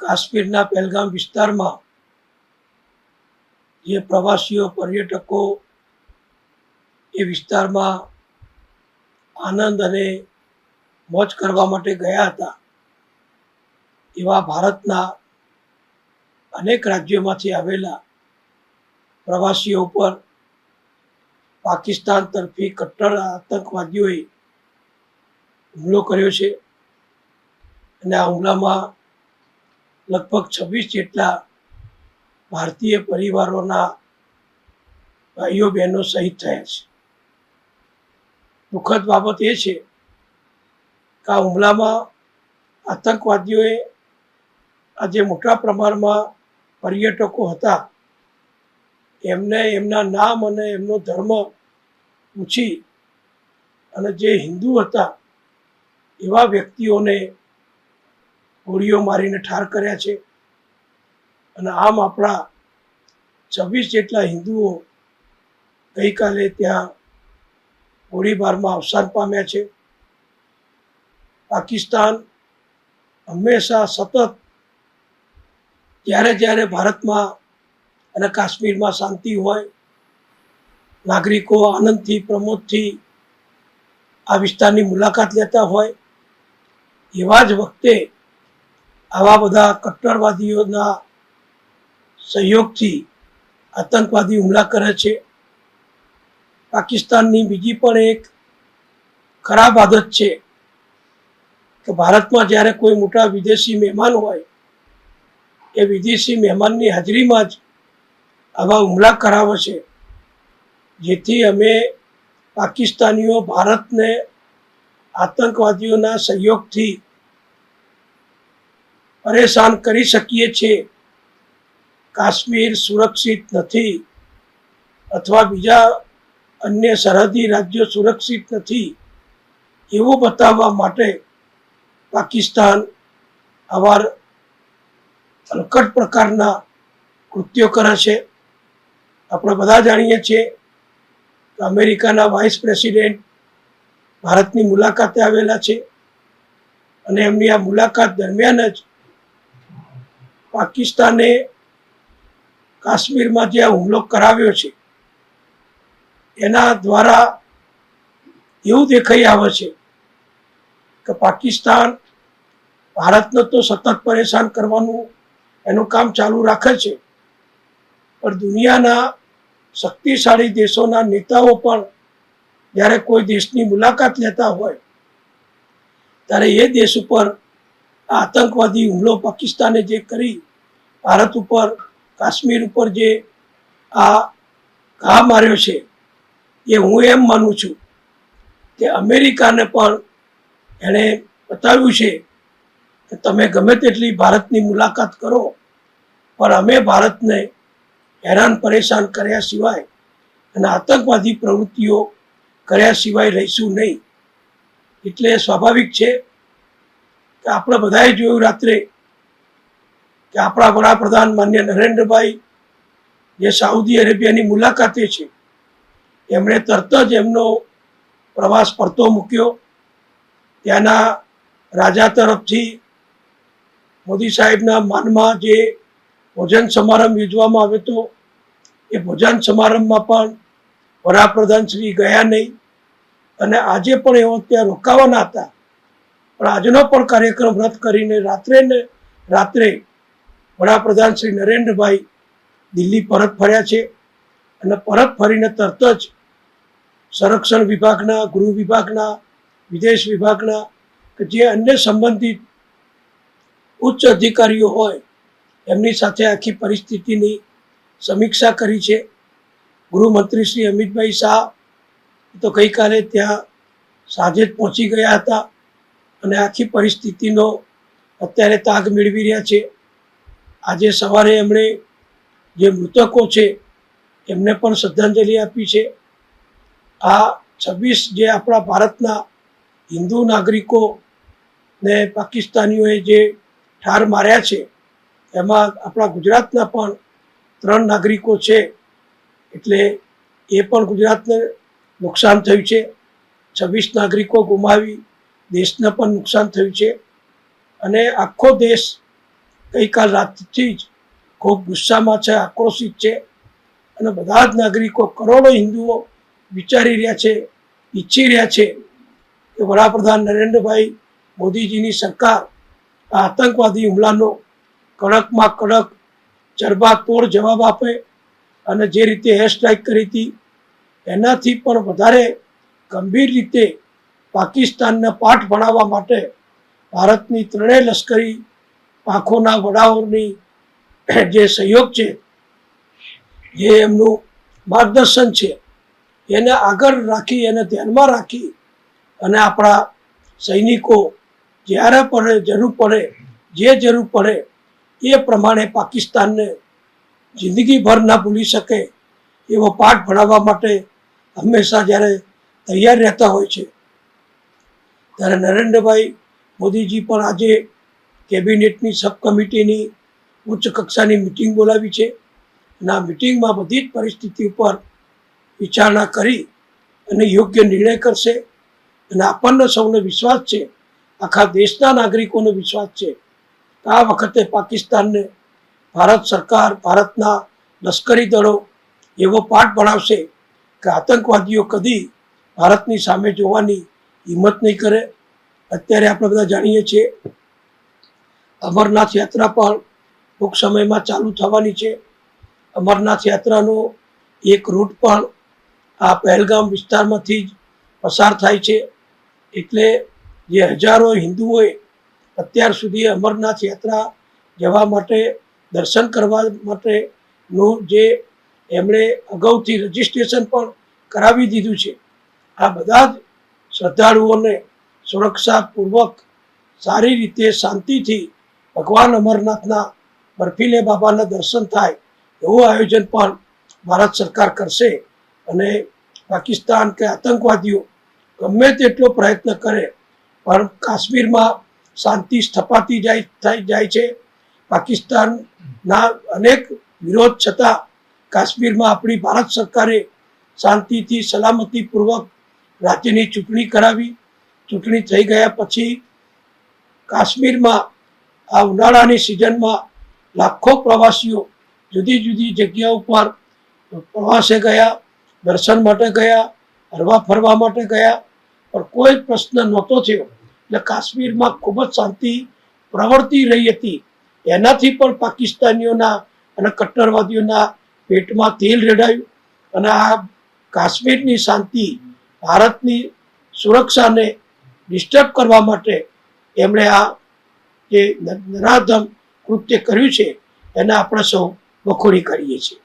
કાશ્મીરના પહેલગામ વિસ્તારમાં જે પ્રવાસીઓ, પર્યટકો એ વિસ્તારમાં આનંદ અને મોજ કરવા માટે ગયા હતા, એવા ભારતના અનેક રાજ્યોમાંથી આવેલા પ્રવાસીઓ પર પાકિસ્તાન તરફી કટ્ટર આતંકવાદીઓએ હુમલો કર્યો છે. અને આ હુમલામાં લગભગ છવ્વીસ જેટલા ભારતીય પરિવારોના ભાઈઓ બહેનો શહીદ થયા છે. દુઃખદ બાબત એ છે કે આ હુમલામાં આતંકવાદીઓએ આ જે મોટા પ્રમાણમાં પર્યટકો હતા. એમને એમના નામ અને એમનો ધર્મ પૂછી અને જે હિન્દુ હતા એવા વ્યક્તિઓને ગોળીઓ મારીને ઠાર કર્યા છે. અને આમ આપણા છવ્વીસ જેટલા હિન્દુઓ ગઈકાલે ત્યાં ગોળીબારમાં અવસાન પામ્યા છે. પાકિસ્તાન હંમેશા સતત જ્યારે જ્યારે ભારતમાં અને કાશ્મીરમાં શાંતિ હોય, નાગરિકો આનંદથી, પ્રમોદથી આ વિસ્તારની મુલાકાત લેતા હોય, એવા જ વખતે આવા બધા કટ્ટરવાદીઓના સહયોગથી આતંકવાદી હુમલા કરે છે. પાકિસ્તાનની બીજી પણ એક ખરાબ આદત છે કે ભારતમાં જ્યારે કોઈ મોટા વિદેશી મહેમાન હોય, એ વિદેશી મહેમાનની હાજરીમાં જ આવા હુમલા કરાવે છે. જેથી અમે પાકિસ્તાનીઓ ભારતને આતંકવાદીઓના સહયોગથી પરેશાન કરી શકીએ છીએ. કાશ્મીર સુરક્ષિત નથી અથવા બીજા અન્ય સરહદી રાજ્યો સુરક્ષિત નથી એવું બતાવવા માટે પાકિસ્તાન આવા અલકટ પ્રકારના કૃત્યો કરે છે. આપણે બધા જાણીએ છીએ કે અમેરિકાના વાઇસ પ્રેસિડેન્ટ ભારતની મુલાકાતે આવેલા છે અને એમની આ મુલાકાત દરમિયાન જ પાકિસ્તાને કાશ્મીરમાં જે હુમલો કરાવ્યો છે, એના દ્વારા એવું દેખાઈ આવે છે કે પાકિસ્તાન ભારતને તો સતત પરેશાન કરવાનું એનું કામ ચાલુ રાખે છે, પણ દુનિયાના શક્તિશાળી દેશોના નેતાઓ પણ જ્યારે કોઈ દેશની મુલાકાત લેતા હોય, ત્યારે એ દેશ ઉપર આતંકવાદી હુમલો પાકિસ્તાને જે કરી ભારત ઉપર, કાશ્મીર ઉપર જે આ ઘા માર્યો છે, એ હું એમ માનું છું કે અમેરિકાને પણ એણે બતાવ્યું છે કે તમે ગમે તેટલી ભારતની મુલાકાત કરો, પણ અમે ભારતને હેરાન પરેશાન કર્યા સિવાય અને આતંકવાદી પ્રવૃત્તિઓ કર્યા સિવાય રહીશું નહીં. એટલે સ્વાભાવિક છે કે આપણે બધાએ જોયું રાત્રે કે આપણા વડાપ્રધાન માન્ય નરેન્દ્રભાઈ જે સાઉદી અરેબિયાની મુલાકાતે છે, એમણે તરત જ એમનો પ્રવાસ પડતો મૂક્યો. ત્યાંના રાજા તરફથી મોદી સાહેબના માનમાં જે ભોજન સમારંભ યોજવામાં આવ્યો હતો, એ ભોજન સમારંભમાં પણ વડાપ્રધાન શ્રી ગયા નહીં. અને આજે પણ એઓ ત્યાં રોકાવાના હતા. પણ આજનો પણ કાર્યક્રમ રદ કરીને રાત્રે ને રાત્રે વડાપ્રધાન શ્રી નરેન્દ્રભાઈ દિલ્હી પરત ફર્યા છે અને પરત ફરીને તરત જ સંરક્ષણ વિભાગના, ગૃહ વિભાગના, વિદેશ વિભાગના કે જે અન્ય સંબંધિત ઉચ્ચ અધિકારીઓ હોય, એમની સાથે આખી પરિસ્થિતિની સમીક્ષા કરી છે. ગૃહમંત્રી શ્રી અમિતભાઈ શાહ તો ગઈકાલે ત્યાં સાંજે જ પહોંચી ગયા હતા અને આખી પરિસ્થિતિનો અત્યારે તાગ મેળવી રહ્યા છે. આજે સવારે એમણે જે મૃતકો છે, એમને પણ શ્રદ્ધાંજલિ આપી છે. આ છવ્વીસ જે આપણા ભારતના હિન્દુ નાગરિકો ને પાકિસ્તાનીઓએ જે ઠાર માર્યા છે, એમાં આપણા ગુજરાતના પણ ત્રણ નાગરિકો છે, એટલે એ પણ ગુજરાતને નુકસાન થયું છે. છવ્વીસ નાગરિકો ગુમાવી દેશને પણ નુકસાન થયું છે. અને આખો દેશ ગઈકાલ રાતથી જ ખૂબ ગુસ્સામાં છે, આક્રોશિત છે અને બધા જ નાગરિકો કરોડો હિન્દુઓ વિચારી રહ્યા છે, ઈચ્છી રહ્યા છે કે વડાપ્રધાન નરેન્દ્રભાઈ મોદીજીની સરકાર આ આતંકવાદી હુમલાનો કડકમાં કડક જડબાતોડ જવાબ આપે અને જે રીતે એર સ્ટ્રાઇક કરી હતી, એનાથી પણ વધારે ગંભીર રીતે પાકિસ્તાનને પાઠ ભણાવવા માટે ભારતની ત્રણેય લશ્કરી પાંખોના વડાઓની જે સહયોગ છે, જે એમનું માર્ગદર્શન છે, એને આગળ રાખી, એને ધ્યાનમાં રાખી અને આપણા સૈનિકો જ્યારે પડે જરૂર પડે, જે જરૂર પડે, એ પ્રમાણે પાકિસ્તાનને જિંદગીભર ના ભૂલી શકે એવો પાઠ ભણાવવા માટે હંમેશા જ્યારે તૈયાર રહેતા હોય છે. ત્યારે નરેન્દ્રભાઈ મોદીજી પણ આજે કેબિનેટની સબ કમિટીની ઉચ્ચ કક્ષાની મિટિંગ બોલાવી છે. અને આ મિટિંગમાં બધી જ પરિસ્થિતિ ઉપર વિચારણા કરી અને યોગ્ય નિર્ણય કરશે. અને આપણને સૌને વિશ્વાસ છે, આખા દેશના નાગરિકોનો વિશ્વાસ છે આ વખતે પાકિસ્તાનને ભારત સરકાર, ભારતના લશ્કરી દળો એવો પાઠ ભણાવશે કે આતંકવાદીઓ કદી ભારતની સામે જોવાની હિંમત નહીં કરે. અત્યારે આપણે બધા જાણીએ છીએ અમરનાથ યાત્રા પણ ટૂંક સમયમાં ચાલુ થવાની છે. અમરનાથ યાત્રાનો એક રૂટ પણ આ પહેલગામ વિસ્તારમાંથી જ પસાર થાય છે. એટલે જે હજારો હિન્દુઓએ અત્યાર સુધી અમરનાથ યાત્રા જવા માટે, દર્શન કરવા માટેનું જે એમણે અગાઉથી રજીસ્ટ્રેશન પણ કરાવી દીધું છે. આ બધા જ શ્રદ્ધાળુઓને સુરક્ષાપૂર્વક સારી રીતે શાંતિથી ભગવાન અમરનાથના બર્ફીલે બાબાના દર્શન થાય એવું આયોજન પણ ભારત સરકાર કરશે અને પાકિસ્તાન કે આતંકવાદીઓ ગમે તેટલો પ્રયત્ન કરે, પણ કાશ્મીરમાં શાંતિ સ્થપાતી જાય, થઈ જાય છે. પાકિસ્તાનના અનેક વિરોધ છતાં કાશ્મીરમાં આપણી ભારત સરકારે શાંતિથી, સલામતીપૂર્વક રાજ્યની ચૂંટણી કરાવી. ચૂંટણી થઈ ગયા પછી કાશ્મીરમાં આ ઉનાળાની સિઝનમાં લાખો પ્રવાસીઓ જુદી જુદી જગ્યાઓ પર પ્રવાસે ગયા, દર્શન માટે ગયા, હરવા ફરવા માટે ગયા. પણ કોઈ પ્રશ્ન નહોતો થયો. એટલે કાશ્મીરમાં ખૂબ જ શાંતિ પ્રવર્તી રહી હતી. એનાથી પણ પાકિસ્તાનીઓના અને કટ્ટરવાદીઓના પેટમાં તેલ રેડાયું અને આ કાશ્મીરની શાંતિ ભારતની સુરક્ષાને ડિસ્ટર્બ કરવા માટે એમણે આ જે નરાધમ કૃત્ય કર્યું છે એના આપણે સૌ વખોડી કરીએ છીએ.